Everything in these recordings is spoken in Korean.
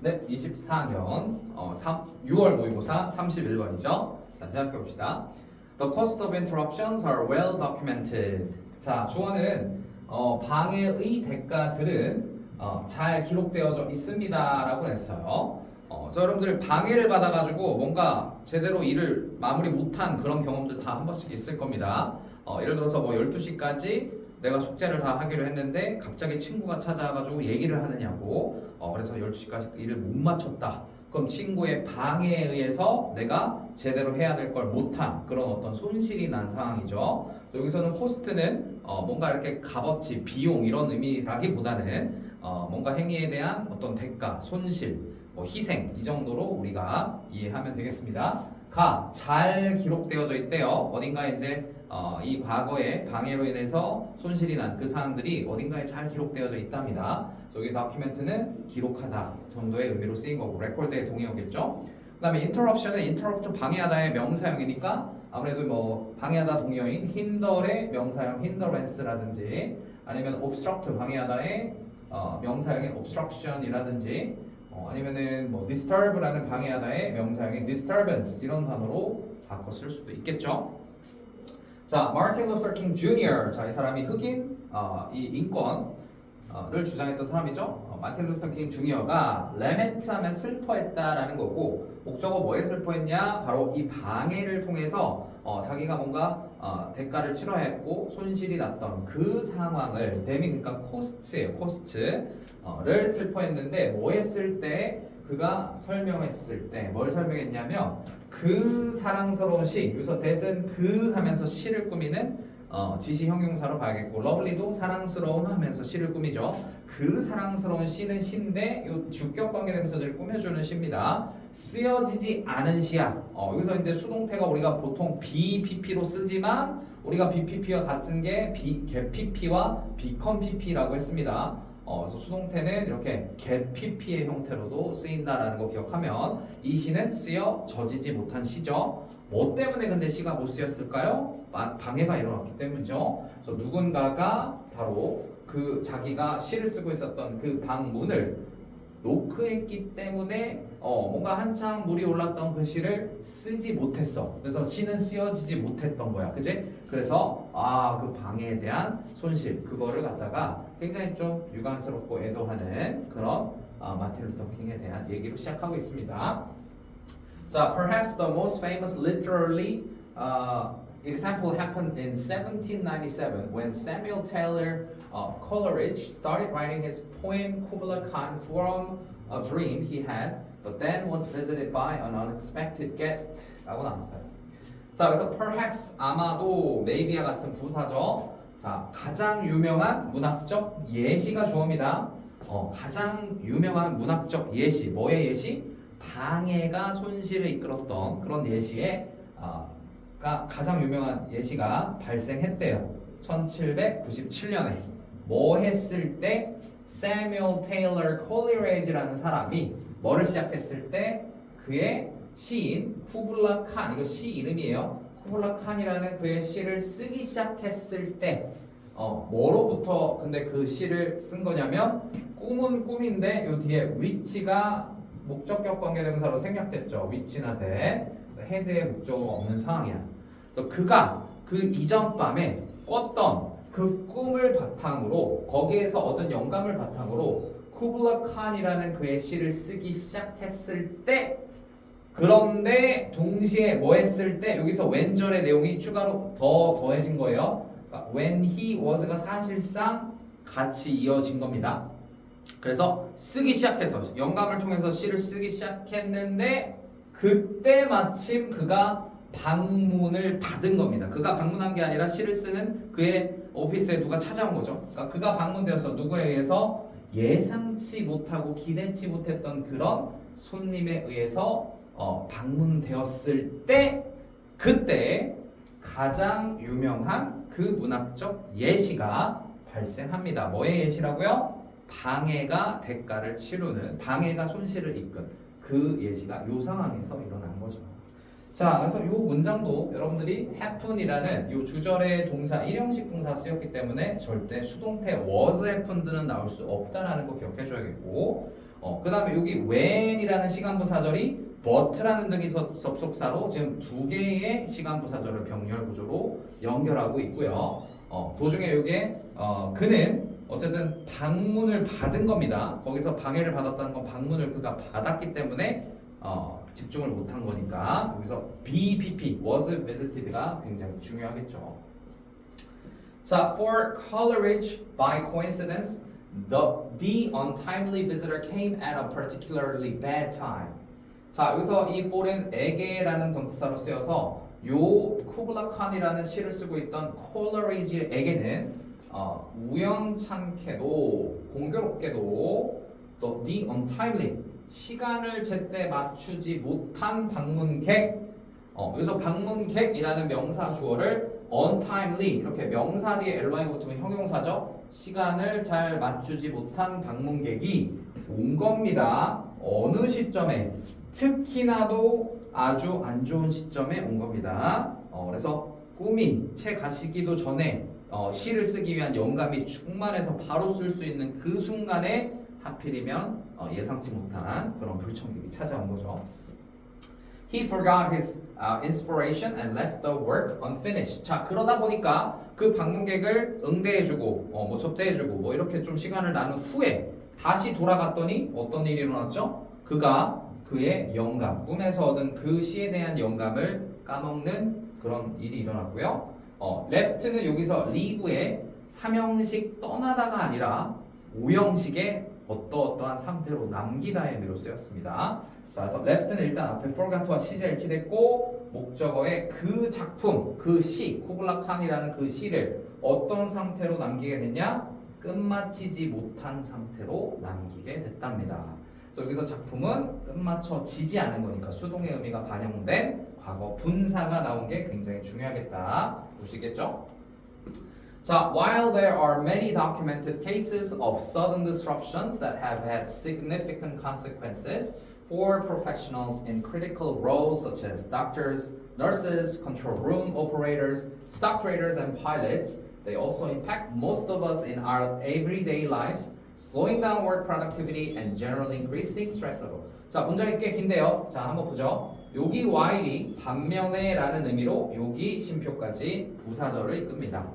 네, 24년 어, 3, 6월 모의고사 31번이죠. 자, 시작해 봅시다. The cost of interruptions are well documented. 자, 주어는 어, 방해의 대가들은 어, 잘 기록되어져 있습니다라고 했어요. 어, 그래서 여러분들 방해를 받아가지고 뭔가 제대로 일을 마무리 못한 그런 경험들 다 한 번씩 있을 겁니다. 어, 예를 들어서 뭐 12시까지 내가 숙제를 다 하기로 했는데 갑자기 친구가 찾아와가지고 얘기를 하느냐고 어, 그래서 12시까지 일을 못 마쳤다. 그럼 친구의 방해에 의해서 내가 제대로 해야 될 걸 못한 그런 어떤 손실이 난 상황이죠. 여기서는 코스트는 어, 뭔가 이렇게 값어치, 비용 이런 의미라기보다는 어, 뭔가 행위에 대한 어떤 대가, 손실, 뭐 희생 이 정도로 우리가 이해하면 되겠습니다. 가 잘 기록되어져 있대요. 어딘가에 이제 어, 이 과거에 방해로 인해서 손실이 난 그 사항들이 어딘가에 잘 기록되어져 있답니다. 여기 다큐멘트는 기록하다 정도의 의미로 쓰인 거고 레코드의 동의어겠죠. 그 다음에 interruption은 interrupt 방해하다의 명사형이니까 아무래도 뭐 방해하다 동의어인 hinder의 명사형 hinderance라든지 아니면 obstruct 방해하다의 어, 명사형인 obstruction이라든지 어, 아니면은 뭐 disturb라는 방해하다의 명사형인 disturbance 이런 단어로 바꿔 쓸 수도 있겠죠. 자, 마르틴 루터 킹 주니어. 자, 이 사람이 흑인 어, 이 인권을 주장했던 사람이죠. 어, 마틴 루터 킹 주니어가 레멘트하면 슬퍼했다라는 거고 목적어 뭐에 슬퍼했냐? 바로 이 방해를 통해서 어, 자기가 뭔가 어, 대가를 치러야 했고 손실이 났던 그 상황을 데미 그러니까 코스트예요. 코스트를 슬퍼했는데 뭐 했을 때 그가 설명했을 때 뭘 설명했냐면 그 사랑스러운 시 여기서 that은 그 하면서 시를 꾸미는 어, 지시 형용사로 봐야겠고 러블리도 사랑스러운 하면서 시를 꾸미죠. 그 사랑스러운 시는 시인데 요 주격 관계대명사를 꾸며주는 시입니다. 쓰여지지 않은 시야. 어, 여기서 이제 수동태가 우리가 보통 BPP로 쓰지만 우리가 BPP와 같은 게 B, 개PP와 비컨PP라고 했습니다 어, 그래서 수동태는 이렇게 get pp의 형태로도 쓰인다라는 거 기억하면 이 시는 쓰여져지지 못한 시죠. 뭐 때문에 근데 시가 못 쓰였을까요? 마- 방해가 일어났기 때문이죠. 그래서 누군가가 바로 그 자기가 시를 쓰고 있었던 그 방문을 노크했기 때문에 어, 뭔가 한창 물이 올랐던 그 시를 쓰지 못했어. 그래서 시는 쓰여지지 못했던 거야. 그지? 그래서 아, 그 방해에 대한 손실 그거를 갖다가 굉장히 좀 유감스럽고 애도하는 그런 아, 마틴 루터 킹에 대한 얘기로 시작하고 있습니다. 자, perhaps the most famous literary uh, example happened in 1797 when Samuel Taylor of Coleridge started writing his poem Kubla Khan from a dream he had, but then was visited by an unexpected guest. 라고 나왔어요. 자, 그래서 perhaps 아마도 maybe와 같은 부사죠. 자, 가장 유명한 문학적 예시가 주어입니다. 어, 가장 유명한 문학적 예시, 뭐의 예시? 방해가 손실을 이끌었던 그런 예시에 아, 가 가장 유명한 예시가 발생했대요. 1797년에 뭐 했을 때 세뮤얼 테일러 콜리레이지라는 사람이 뭐를 시작했을 때 그의 시인 쿠블라 칸 이거 시 이름이에요. 쿠블라 칸이라는 그의 시를 쓰기 시작했을 때 어, 뭐로부터 근데 그 시를 쓴 거냐면 꿈은 꿈인데 요 뒤에 위치가 목적격 관계대명사로 생략됐죠. 위치나 대 헤드의 목적어가 없는 상황이야. 그래서 그가 그 이전 밤에 꿨던 그 꿈을 바탕으로 거기에서 얻은 영감을 바탕으로 쿠블라 칸이라는 그의 시를 쓰기 시작했을 때 그런데 동시에 뭐 했을 때 여기서 왼절의 내용이 추가로 더 더해진 거예요. 그러니까 when he was가 사실상 같이 이어진 겁니다. 그래서 쓰기 시작해서 영감을 통해서 시를 쓰기 시작했는데 그때 마침 그가 방문을 받은 겁니다. 그가 방문한 게 아니라 시를 쓰는 그의 오피스에 누가 찾아온 거죠. 그러니까 그가 방문되어서 누구에 의해서 예상치 못하고 기대치 못했던 그런 손님에 의해서 어, 방문되었을 때 그때 가장 유명한 그 문학적 예시가 발생합니다. 뭐의 예시라고요? 방해가 대가를 치르는 방해가 손실을 이끈 그 예시가 요 상황에서 일어난 거죠. 자, 그래서 요 문장도 여러분들이 happen이라는 요 주절의 동사 일형식 동사 쓰였기 때문에 절대 수동태 was happened는 나올 수 없다라는 거 기억해 줘야겠고 어, 그 다음에 여기 when이라는 시간부 사절이 but라는 등이 서- 접속사로 지금 두 개의 시간부 사절을 병렬 구조로 연결하고 있고요. 어, 도중에 이게 어, 그는 어쨌든 방문을 받은 겁니다. 거기서 방해를 받았다는 건 방문을 그가 받았기 때문에 어, 집중을 못한 거니까 여기서 BPP was visited가 굉장히 중요하겠죠. 자, for Coleridge, by coincidence, the, the untimely visitor came at a particularly bad time. 자, 여기서 이 for은 에게라는 전치사로 쓰여서 요 쿠블라칸이라는 시를 쓰고 있던 콜러리지에게는 어, 우연찮게도 공교롭게도 또 the untimely 시간을 제때 맞추지 못한 방문객 어, 여기서 방문객이라는 명사 주어를 untimely 이렇게 명사 뒤에 ly 붙으면 형용사죠. 시간을 잘 맞추지 못한 방문객이 온 겁니다. 어느 시점에 특히나도 아주 안 좋은 시점에 온 겁니다. 어, 그래서 꿈이 채 가시기도 전에 어, 시를 쓰기 위한 영감이 충만해서 바로 쓸 수 있는 그 순간에 하필이면 어, 예상치 못한 그런 불청객이 찾아온 거죠. He forgot his uh, inspiration and left the work unfinished. 자 그러다 보니까 그 방문객을 응대해주고 어, 뭐 접대해주고 뭐 이렇게 좀 시간을 나눈 후에 다시 돌아갔더니 어떤 일이 일어났죠? 그가 그의 영감, 꿈에서 얻은 그 시에 대한 영감을 까먹는 그런 일이 일어났고요. 어, left는 여기서 leave의 삼형식 떠나다가 아니라 오형식의 어떠어떠한 상태로 남기다의 의미로 쓰였습니다. 자, 그래서 left는 일단 앞에 forgot와 시제 일치됐고 목적어의 그 작품, 그 시, 코블라칸이라는 그 시를 어떤 상태로 남기게 됐냐? 끝마치지 못한 상태로 남기게 됐답니다. 그래서 여기서 작품은 끝마쳐지지 않은 거니까 수동의 의미가 반영된 과거 분사가 나온 게 굉장히 중요하겠다. 볼 수 있겠죠? 자, while there are many documented cases of sudden disruptions that have had significant consequences for professionals in critical roles such as doctors, nurses, control room operators, stock traders, and pilots, they also impact most of us in our everyday lives, slowing down work productivity and generally increasing stress level. 자, 문장이 꽤 긴데요. 자, 한번 보죠. 여기 while이 반면에라는 의미로 여기 심표까지 부사절을 이끕니다.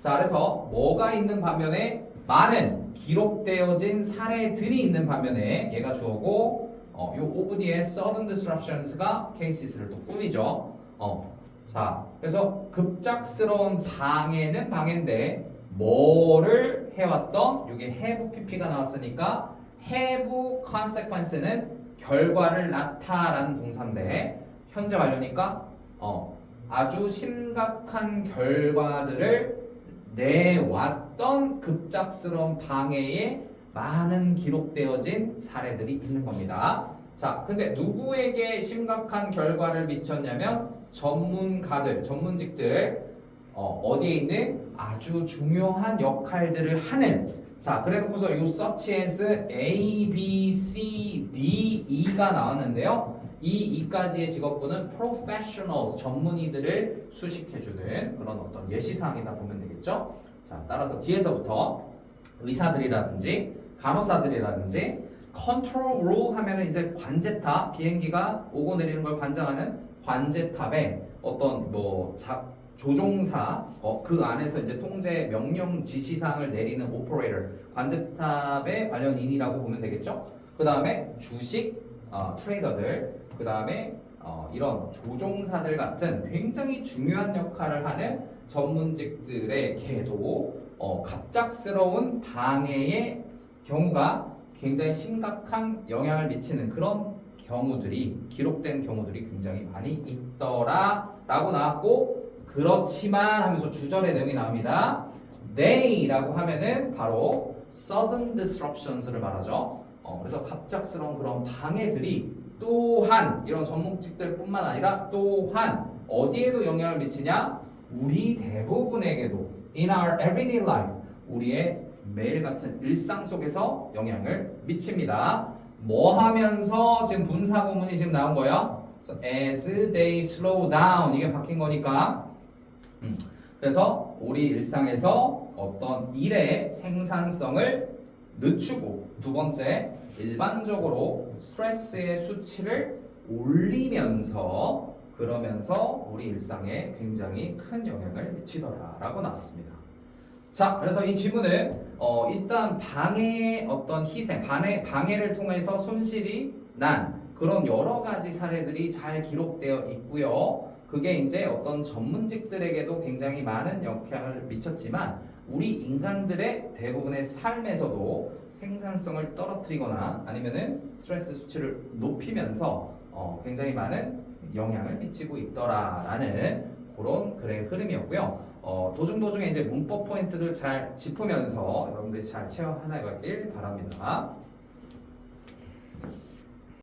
자, 그래서 뭐가 있는 반면에 많은 기록되어진 사례들이 있는 반면에 얘가 주어고 어, 요 뒤에 sudden disruptions가 cases를 또 꾸미죠. 어, 자, 그래서 급작스러운 방해는 방해인데 뭐를 해왔던 여기 have pp가 나왔으니까 have consequence는 결과를 낳다라는 동사인데 현재 완료니까 어, 아주 심각한 결과들을 내왔던 급작스러운 방해에 많은 기록되어진 사례들이 있는 겁니다. 자, 근데 누구에게 심각한 결과를 미쳤냐면 전문가들, 전문직들 어, 어디에 있는 아주 중요한 역할들을 하는 자, 그래놓고서 이 as A, B, C, D, E가 나왔는데요. 이 이까지의 직업군은 professionals 전문의들을 수식해주는 그런 어떤 예시사항이다 보면 되겠죠. 자, 따라서 뒤에서부터 의사들이라든지 간호사들이라든지 컨트롤 로 하면은 이제 관제탑 비행기가 오고 내리는 걸 관장하는 관제탑에 어떤 뭐 자, 조종사 어, 그 안에서 이제 통제 명령 지시사항을 내리는 오퍼레이터 관제탑의 관련인이라고 보면 되겠죠. 그 다음에 주식 어, 트레이더들 그 다음에 어, 이런 조종사들 같은 굉장히 중요한 역할을 하는 전문직들에게도 어, 갑작스러운 방해의 경우가 굉장히 심각한 영향을 미치는 그런 경우들이 기록된 경우들이 굉장히 많이 있더라라고 나왔고 그렇지만 하면서 주절의 내용이 나옵니다. they라고 하면은 바로 sudden disruptions를 말하죠. 어, 그래서 갑작스러운 그런 방해들이 또한 이런 전문직들뿐만 아니라 또한 어디에도 영향을 미치냐? 우리 대부분에게도 in our everyday life 우리의 매일 같은 일상 속에서 영향을 미칩니다. 뭐 하면서 지금 분사 구문이 지금 나온? 그래서 as they slow down 이게 바뀐 거니까. 음, 그래서 우리 일상에서 어떤 일의 생산성을 늦추고 두 번째 일반적으로 스트레스의 수치를 올리면서 그러면서 우리 일상에 굉장히 큰 영향을 미치더라라고 나왔습니다. 자, 그래서 이 지문은 어, 일단 방해 어떤 희생, 방해, 방해를 통해서 손실이 난 그런 여러 가지 사례들이 잘 기록되어 있고요. 그게 이제 어떤 전문직들에게도 굉장히 많은 영향을 미쳤지만 우리 인간들의 대부분의 삶에서도 생산성을 떨어뜨리거나 아니면은 스트레스 수치를 높이면서 어, 굉장히 많은 영향을 미치고 있더라라는 그런 글의 흐름이었고요. 어, 도중 도중에 이제 문법 포인트들 잘 짚으면서 여러분들이 잘 체험하나가길 바랍니다.